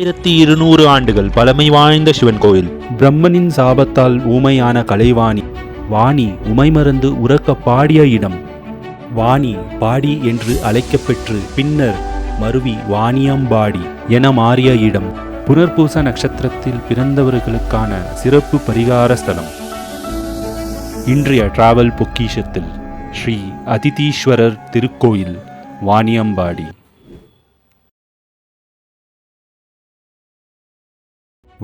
ஆயிரத்தி இருநூறு ஆண்டுகள் பழமை வாய்ந்த சிவன் கோயில். பிரம்மனின் சாபத்தால் ஊமையான கலைவாணி வாணி உமை மறந்து உறக்க பாடிய இடம். வாணி பாடி என்று அழைக்கப்பெற்று பின்னர் மருவி வாணியம்பாடி என மாறிய இடம். புனர்பூச நட்சத்திரத்தில் பிறந்தவர்களுக்கான சிறப்பு பரிகார ஸ்தலம். இன்றைய டிராவல் பொக்கிஷத்தில் ஸ்ரீ அதிதீஸ்வரர் திருக்கோயில் வாணியம்பாடி.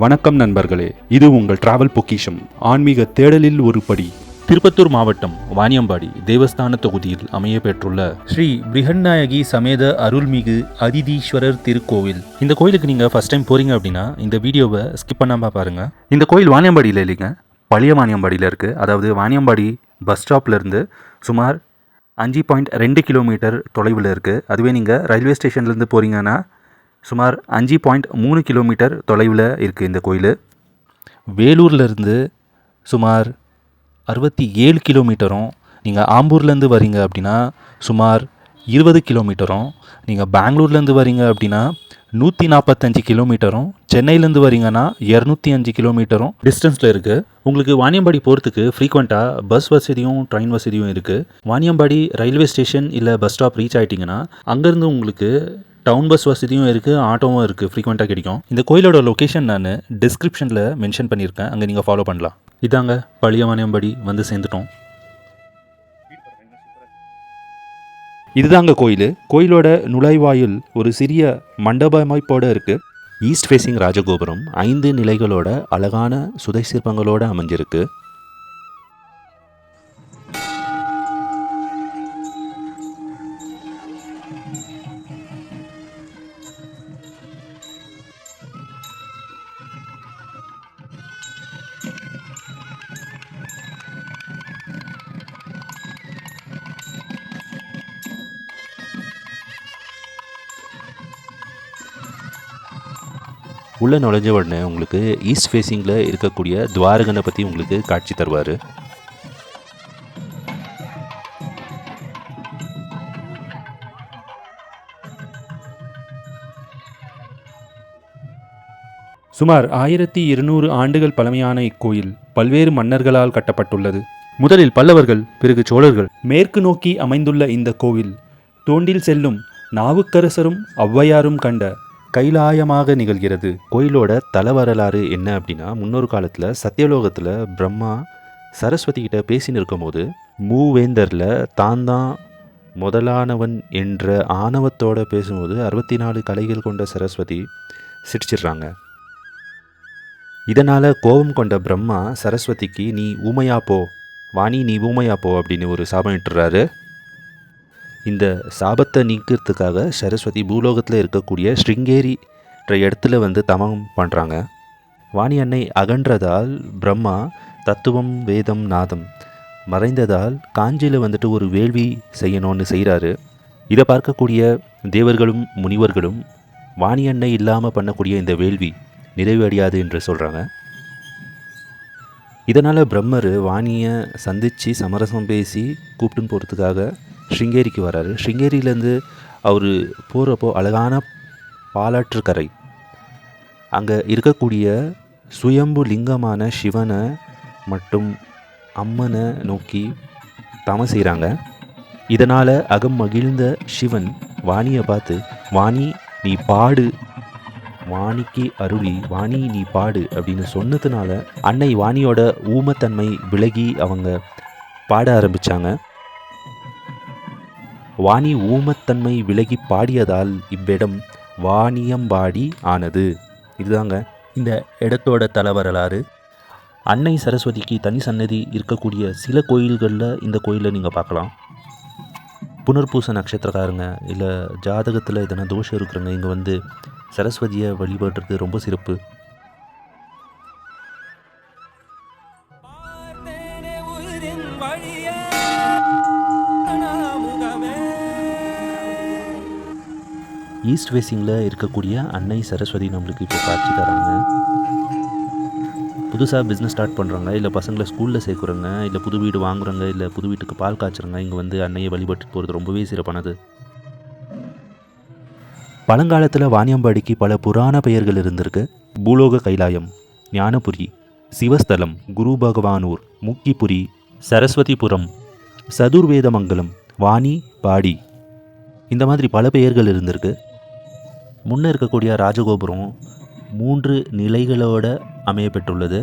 வணக்கம் நண்பர்களே இது உங்கள் டிராவல் பொக்கிஷம் ஆன்மீக தேடலில் ஒரு படி. திருப்பத்தூர் மாவட்டம் வாணியம்பாடி தேவஸ்தான தொகுதியில் அமைய பெற்றுள்ள ஸ்ரீ பிரிகநாயகி சமேத அருள்மிகு அதிதீஸ்வரர் திருக்கோவில். இந்த கோயிலுக்கு நீங்கள் ஃபர்ஸ்ட் டைம் போறீங்க அப்படின்னா இந்த வீடியோவை ஸ்கிப் பண்ணாமல் பாருங்க. இந்த கோயில் வாணியம்பாடியில் இல்லைங்க. பழைய வாணியம்பாடியில் இருக்குது அதாவது வாணியம்பாடி பஸ் ஸ்டாப்லேருந்து சுமார் அஞ்சு பாயிண்ட் ரெண்டு கிலோமீட்டர் தொலைவில் இருக்குது அதுவே நீங்கள் ரயில்வே ஸ்டேஷன்லேருந்து போகிறீங்கன்னா சுமார் அஞ்சு பாயிண்ட் மூணு கிலோமீட்டர் தொலைவில் இருக்குது இந்த கோயில். வேலூர்லேருந்து சுமார் அறுபத்தி ஏழு கிலோமீட்டரும் நீங்கள் ஆம்பூர்லேருந்து வரீங்க அப்படின்னா சுமார் இருபது கிலோமீட்டரும் நீங்கள் பெங்களூர்லேருந்து வரீங்க அப்படின்னா நூற்றி நாற்பத்தஞ்சு கிலோமீட்டரும் சென்னையிலேருந்து வரீங்கன்னா இரநூத்தி அஞ்சு கிலோமீட்டரும் டிஸ்டன்ஸில் இருக்குது உங்களுக்கு வாணியம்பாடி போகிறதுக்கு ஃப்ரீக்வெண்ட்டாக பஸ் வசதியும் ட்ரெயின் வசதியும் இருக்குது வாணியம்பாடி ரயில்வே ஸ்டேஷன் இல்லை பஸ் ஸ்டாப் ரீச் ஆகிட்டிங்கன்னா அங்கேருந்து உங்களுக்கு டவுன் பஸ் வசதியும் இருக்குது ஆட்டோவும் இருக்குது ஃப்ரீக்வெண்ட்டாக கிடைக்கும். இந்த கோயிலோட லொக்கேஷன் நான் டிஸ்கிரிப்ஷனில் மென்ஷன் பண்ணியிருக்கேன். அங்கே நீங்கள் ஃபாலோ பண்ணலாம். இதாங்க பழியமானியம்படி வந்து சேர்ந்துட்டோம். இதுதாங்க கோயில். கோயிலோட நுழைவாயில் ஒரு சிறிய மண்டப அமைப்போடு இருக்குது ஈஸ்ட் ஃபேஸிங் ராஜகோபுரம் ஐந்து நிலைகளோட அழகான சுதை சிற்பங்களோட அமைஞ்சிருக்கு. உள்ளே நுழைஞ்ச உடனே உங்களுக்கு ஈஸ்ட் ஃபேஸிங்கில் இருக்கக்கூடிய துவாரகனை பற்றி உங்களுக்கு காட்சி தருவார். சுமார் ஆயிரத்தி இருநூறு ஆண்டுகள் பழமையான இக்கோயில் பல்வேறு மன்னர்களால் கட்டப்பட்டுள்ளது. முதலில் பல்லவர்கள் பிறகு சோழர்கள். மேற்கு நோக்கி அமைந்துள்ள இந்த கோவில் தோண்டில் செல்லும் நாவுக்கரசரும் ஔவையாரும் கண்ட கைலாயமாக நிகழ்கிறது. கோயிலோட தல வரலாறு என்ன அப்படின்னா முன்னொரு காலத்தில் சத்தியலோகத்தில் பிரம்மா சரஸ்வதி கிட்ட பேசின்னு இருக்கும்போது மூவேந்தரில் தான் தான் முதலானவன் என்ற ஆணவத்தோட பேசும்போது அறுபத்தி நாலு கலைகள் கொண்ட சரஸ்வதி சிரிச்சிடுறாங்க. இதனால் கோபம் கொண்ட பிரம்மா சரஸ்வதிக்கு நீ ஊமையா போ வாணி நீ ஊமையா போ அப்படின்னு ஒரு சாபம் இட்டுறாரு. இந்த சாபத்தை நீக்கிறதுக்காக சரஸ்வதி பூலோகத்தில் இருக்கக்கூடிய ஸ்ருங்கேரின்ற இடத்துல வந்து தமம் பண்ணுறாங்க வாணி அன்னை அகன்றதால் பிரம்மா தத்துவம் வேதம் நாதம் மறைந்ததால் காஞ்சியில் வந்துட்டு ஒரு வேள்வி செய்யணும்னு செய்கிறாரு இதை பார்க்கக்கூடிய தேவர்களும் முனிவர்களும் வாணி அன்னை இல்லாமல் பண்ணக்கூடிய இந்த வேள்வி நிறைவடையாது என்று சொல்கிறாங்க இதனால் பிரம்மர் வாணியை சந்தித்து சமரசம் பேசி கூப்பிட்டுன்னு போகிறதுக்காக ஸ்ருங்கேரிக்கு வராரு. ஸ்ருங்கேரியிலேருந்து அவர் போகிறப்போ அழகான பாலாற்றுக்கரை. அங்கே இருக்கக்கூடிய சுயம்பு லிங்கமான சிவனை மற்றும் அம்மனை நோக்கி தம செய்கிறாங்க இதனால் அகம் மகிழ்ந்த சிவன் வாணியை பார்த்து வாணி நீ பாடு. வாணிக்கு அருளி வாணி நீ பாடு அப்படின்னு சொன்னதுனால அன்னை வாணியோட ஊமத்தன்மை விலகி அவங்க பாட ஆரம்பித்தாங்க வாணி ஊமத்தன்மை விலகி பாடியதால் இவ்விடம் வாணியம்பாடி ஆனது. இதுதாங்க இந்த இடத்தோட தலவரலாறு. அன்னை சரஸ்வதிக்கு தனி சன்னதி இருக்கக்கூடிய சில கோயில்களில் இந்த கோயிலை நீங்கள் பார்க்கலாம். புனர்பூச நட்சத்திரக்காரங்க இல்லை ஜாதகத்தில் எதனா தோஷம் இருக்கிறவங்க இங்கே வந்து சரஸ்வதியை வழிபடுறது ரொம்ப சிறப்பு. ஈஸ்ட் ஃபேஸிங்கில் இருக்கக்கூடிய அன்னை சரஸ்வதி நம்மளுக்கு இப்போ காட்சி தராங்க. புதுசாக பிஸ்னஸ் ஸ்டார்ட் பண்ணுறாங்க இல்லை பசங்களை ஸ்கூலில் சேர்க்குறாங்க இல்லை புது வீடு வாங்குறாங்க இல்லை புது வீட்டுக்கு பால் காய்ச்சுறாங்க இங்கே வந்து அன்னையை வழிபட்டு போகிறது ரொம்பவே சிறப்பானது. பழங்காலத்தில் வாணியம்பாடிக்கு பல புராண பெயர்கள் இருந்திருக்கு. பூலோக கைலாயம் ஞானபுரி சிவஸ்தலம் குரு பகவானூர் முக்கிபுரி சரஸ்வதிபுரம் சதுர்வேதமங்கலம் வாணி பாடி. இந்த மாதிரி பல பெயர்கள் இருந்திருக்கு. முன்னே இருக்கக்கூடிய ராஜகோபுரம் மூன்று நிலைகளோட அமையப்பெற்றுள்ளது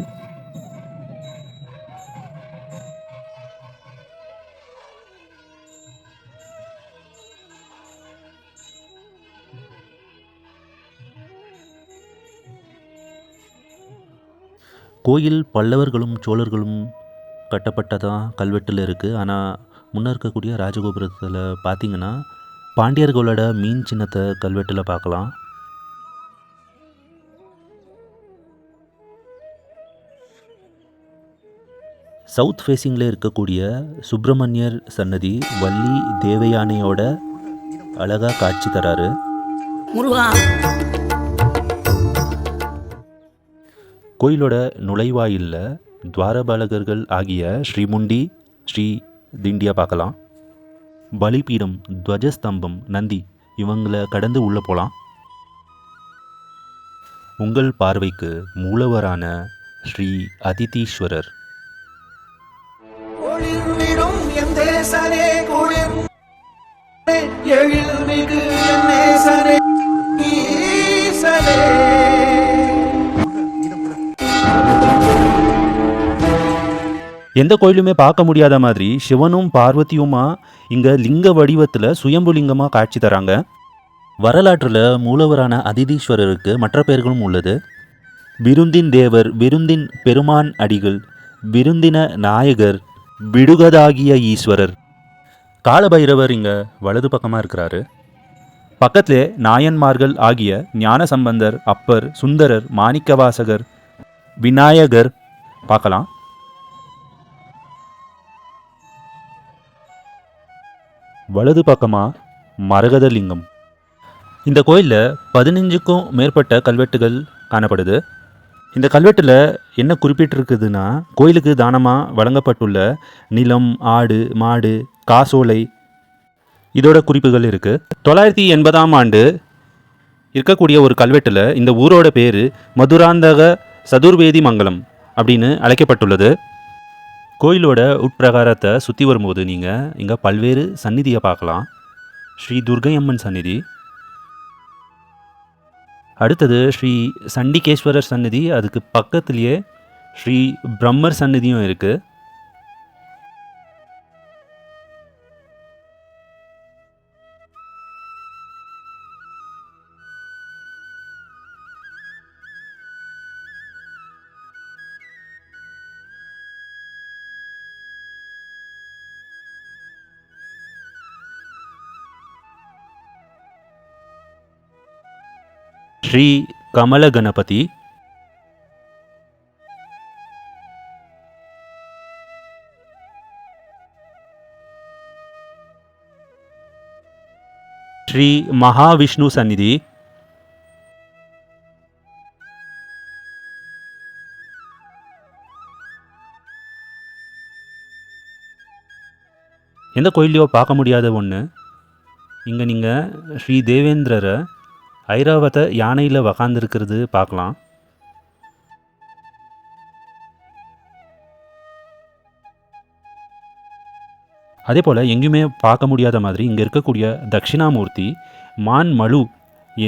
கோயில் பல்லவர்களும் சோழர்களும் கட்டப்பட்டதான் கல்வெட்டில் இருக்குது ஆனால் முன்னே இருக்கக்கூடிய ராஜகோபுரத்தில் பார்த்தீங்கன்னா பாண்டியர்களோட மீன் சின்னத்தை கல்வெட்டில் பார்க்கலாம். சவுத் ஃபேஸிங்கில் இருக்கக்கூடிய சுப்பிரமணியர் சன்னதி வள்ளி தேவயானையோட அழகாக காட்சி தராரு. கோயிலோட நுழைவாயிலில் துவாரபாலகர்கள் ஆகிய ஸ்ரீமுண்டி ஸ்ரீ திண்டியா பார்க்கலாம். பலிபீடம் துவஜஸ்தம்பம் நந்தி இவங்களை கடந்து உள்ளே போகலாம் உங்கள் பார்வைக்கு மூலவரான ஸ்ரீ அதிதீஸ்வரர். எழில் மிகு எந்த கோயிலுமே பார்க்க முடியாத மாதிரி சிவனும் பார்வதியுமா இங்கே லிங்க வடிவத்தில் சுயம்புலிங்கமாக காட்சி தராங்க? வரலாற்றில் மூலவரான அதிதீஸ்வரருக்கு மற்ற பெயர்களும் உள்ளது. விருந்தின் தேவர் விருந்தின் பெருமான் அடிகள் விருந்தின நாயகர் விடுகதாகிய ஈஸ்வரர். காலபைரவர் இங்கே வலது பக்கமாக இருக்கிறாரு. பக்கத்திலே நாயன்மார்கள் ஆகிய ஞான சம்பந்தர் அப்பர் சுந்தரர் மாணிக்கவாசகர் விநாயகர் பார்க்கலாம். வலது பக்கமாக மரகதலிங்கம். இந்த கோயிலில் பதினஞ்சுக்கும் மேற்பட்ட கல்வெட்டுகள் காணப்படுது. இந்த கல்வெட்டில் என்ன குறிப்பிட்டிருக்குதுன்னா கோயிலுக்கு தானமாக வழங்கப்பட்டுள்ள நிலம் ஆடு மாடு காசோலை இதோட குறிப்புகள் இருக்குது தொள்ளாயிரத்தி எண்பதாம் ஆண்டு இருக்கக்கூடிய ஒரு கல்வெட்டில் இந்த ஊரோட பேர் மதுராந்தக சதுர்வேதி மங்கலம் அப்படின்னு அழைக்கப்பட்டுள்ளது. கோயிலோட உட்பிரகாரத்தை சுற்றி வரும்போது நீங்கள் இங்கே பல்வேறு சந்நிதியை பார்க்கலாம். ஸ்ரீ துர்கையம்மன் சந்நிதி. அடுத்தது ஸ்ரீ சண்டிகேஸ்வரர் சந்நிதி. அதுக்கு பக்கத்துலேயே ஸ்ரீ பிரம்மர் சந்நிதியும் இருக்குது ஸ்ரீ கமல கணபதி ஸ்ரீ மகாவிஷ்ணு சந்நிதி. எந்த கோயிலையோ பார்க்க முடியாத ஒன்று இங்கே நீங்கள் ஸ்ரீ தேவேந்திரரை ஐராவத்தை யானையில் உக்காந்துருக்கிறது பார்க்கலாம். அதே போல் எங்கேயுமே பார்க்க முடியாத மாதிரி இங்கே இருக்கக்கூடிய தட்சிணாமூர்த்தி மான் மழு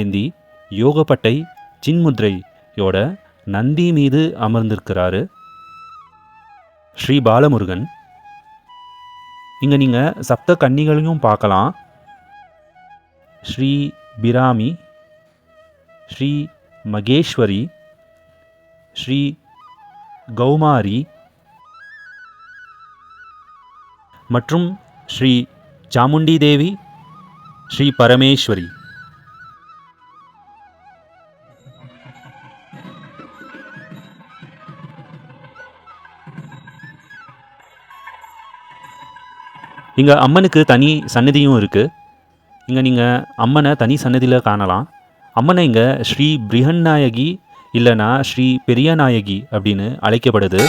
ஏந்தி யோகப்பட்டை சின்முத்ரையோட நந்தி மீது அமர்ந்திருக்கிறாரு. ஸ்ரீ பாலமுருகன். இங்கே நீங்கள் சப்த கன்னிகளையும் பார்க்கலாம். ஸ்ரீ பிராமி ஸ்ரீ மகேஸ்வரி ஸ்ரீ கௌமாரி மற்றும் ஸ்ரீ சாமுண்டி தேவி ஸ்ரீ பரமேஸ்வரி. இங்கே அம்மனுக்கு தனி சன்னதியும் இருக்குது இங்கே நீங்கள் அம்மனை தனி சன்னதியில் காணலாம். அம்மனை இங்கே ஸ்ரீ பிரிஹன்னாயகி இல்லைனா ஸ்ரீ பெரியநாயகி அப்படின்னு அழைக்கப்படுது.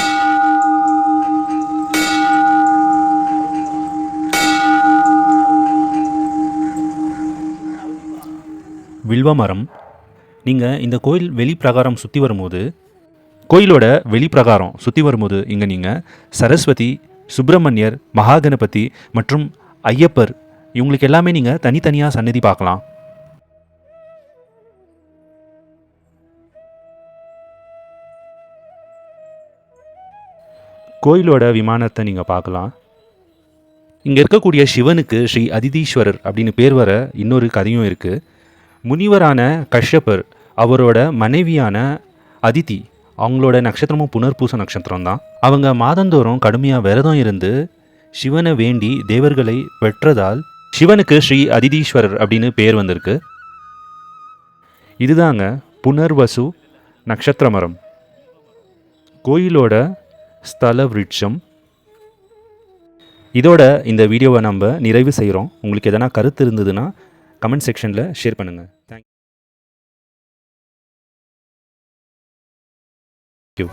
வில்வ மரம். நீங்கள் இந்த கோயில் வெளிப்பிரகாரம் சுற்றி வரும்போது கோயிலோட வெளிப்பிரகாரம் சுற்றி வரும்போது இங்கே நீங்கள் சரஸ்வதி சுப்பிரமணியர் மகாகணபதி மற்றும் ஐயப்பர் இவங்களுக்கு எல்லாமே நீங்கள் தனித்தனியாக சன்னதி பார்க்கலாம். கோயிலோட விமானத்தை நீங்கள் பார்க்கலாம். இங்கே இருக்கக்கூடிய சிவனுக்கு ஸ்ரீ அதிதீஸ்வரர் அப்படின்னு பேர் வர இன்னொரு கதையும் இருக்குது முனிவரான கஷ்யப்பர் அவரோட மனைவியான அதிதி அவங்களோட நட்சத்திரமும் புனர்பூச நட்சத்திரம் தான். அவங்க மாதந்தோறும் கடுமையாக விரதம் இருந்து சிவனை வேண்டி தேவர்களை பெற்றதால் சிவனுக்கு ஸ்ரீ அதிதீஸ்வரர் அப்படின்னு பேர் வந்திருக்கு. இதுதாங்க புனர்வசு நட்சத்திர மரம் கோயிலோட ஸ்தல விருட்சம் இதோட இந்த வீடியோவை நம்ம நிறைவு செய்கிறோம் உங்களுக்கு எதனா கருத்து இருந்ததுன்னா கமெண்ட் செக்ஷனில் ஷேர் பண்ணுங்கள் தேங்க்யூ